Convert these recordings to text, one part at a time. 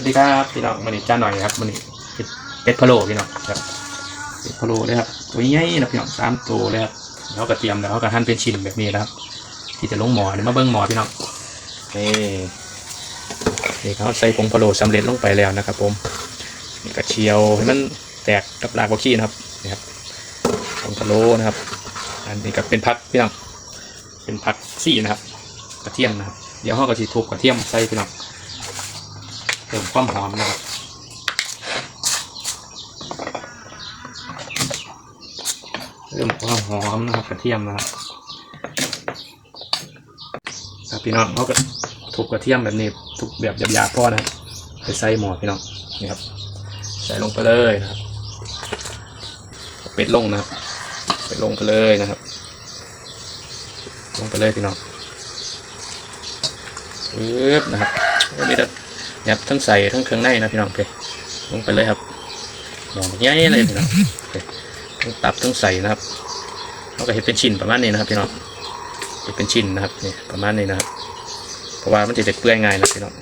วัสดีครับพี่น้องมันนี้จ้าหน่อยครับมันนี้เป็ดเป็ดพะโล้พี่น้องครับเป็ดพะโล้เลยครับตัวใหญ่นะพี่น้องสามตัวเลยครับแล้วก็เตรียมแล้วก็หั่นเป็นชิ้นแบบนี้นะครับ ที่จะลงหมอเดี๋ยวมาเบิ้งหมอพี่น้องนี่นี่เขาใส่ผงพะโล้สำเร็จลงไปแล้วนะครับ ผมนี่ก็เชียวให้มันแตกกับรากบักชีนะครับนี่ครับผงพะโล้นะครับ อันนี้ก็เป็นผักพี่น้องเป็นผักซี่นะครับ กระเทียมนะครับ เดี๋ยวเขาก็จะทุบกระเทียมใส่พี่น้อง เพิ่มความหอมนะครับเพิ่มความหอมนะครับกระเทียมนะครับครับพี่น้องเขาก็ทุบกระเทียมแบบนี้ทุบแบบหยาบๆพอนะไปใส่หม้อพี่น้องนี่ครับ ใส่ลงไปเลยนะครับเป็ดลงนะครับเป็ดลงไปเลยนะครับ ลงไปเลยพี่น้องปึ๊บนะครับอันนี้จะ ยับทั้งใส่ทั้งเครื่องในนะพี่น้องโอเคลงไปเลยครับหมองใหญ่เลยพี่น้องทั้งตับทั้งใส่นะครับเราก็เห็นเป็นชิ้นประมาณนี้นะครับพี่น้องเห็นเป็นชิ้นนะครับนี่ประมาณนี้นะครับ เพราะว่ามันจะเด็ดเปื่อยง่ายนะพี่น้อง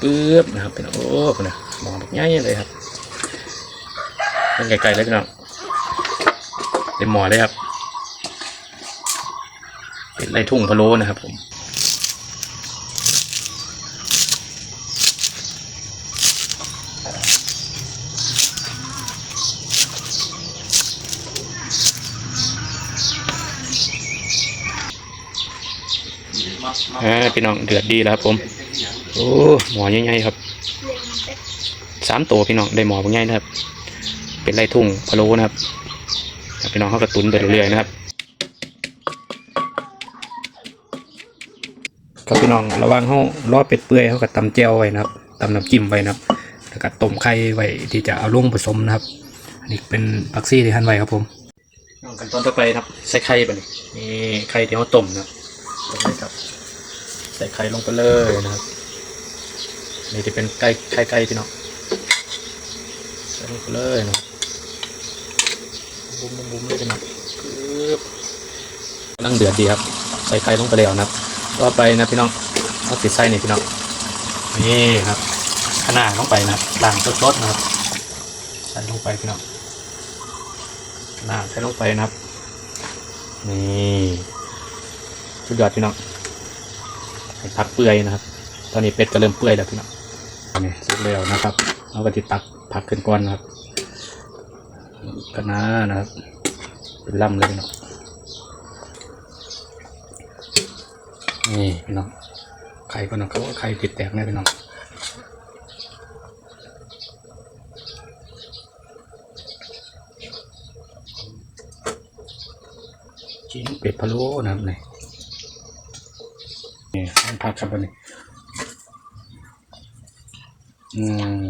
ปึ๊บนะครับพี่น้องโอ้คุณนะหมองแบบใหญ่เลยครับเป็นไกลๆเลยพี่น้องเต็มหมอเลยครับเป็นไรทุ่งพะโล้นะครับผม อ่าพี่น้องเดือดดีแล้วครับผม โอ้หมอใหญ่ๆครับสามตัวพี่น้องได้หมอบางใหญ่นะครับ เป็นไรทุ่งพะโล้นะครับพี่น้องเขากระตุนไปเรื่อยๆนะครับครับพี่น้องระวังเขาล้อเป็ดเปื่อยเขาก็ตำแจ่วไว้นะครับตำน้ำจิ้มไว้นะครับแล้วก็ต้มไข่ไว้ที่จะเอาลงผสมนะครับ อันนี้เป็นผักซี่ที่หั่นไว้ครับผมขั้นตอนต่อไปครับใส่ไข่ไปนี่นี่ไข่ที่เขาต้มนะครับ ต้มเลยครับ ใส่ไข่ลงไปเลยนะครับ นี่ที่เป็นไก่ไข่ไก่พี่น้องใส่ลงไปเลยนะบุ้มบุ้มบุ้มเลยพี่น้องปึ๊บกำลังเดือดดีครับ ใส่ไข่ลงไปแล้วนะครับต่อไปนะพี่น้องเอาติดไส้นี่พี่น้องนี่ครับขนาดลงไปนะครับล่างสดๆนะครับใส่ลงไปพี่น้องขนาดใส่ลงไปนะครับนี่ สุดยอดพี่น้องพักเปื่อยนะครับ ตอนนี้เป็ดก็เริ่มเปื่อยแล้วพี่น้องนี่สุดแล้วนะครับเอากระติตักผักขึ้นก่อนนะครับกระนานะครับ เป็นลำเลยพี่น้องนี่พี่น้องไข่ก็น้องเขาไข่ติดแตกแน่พี่น้องชิ้นเป็ดพะโล้นะครับนี่ นี่ต้องพักครับอันนี้อืม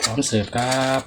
พร้อมเสิร์ฟครับ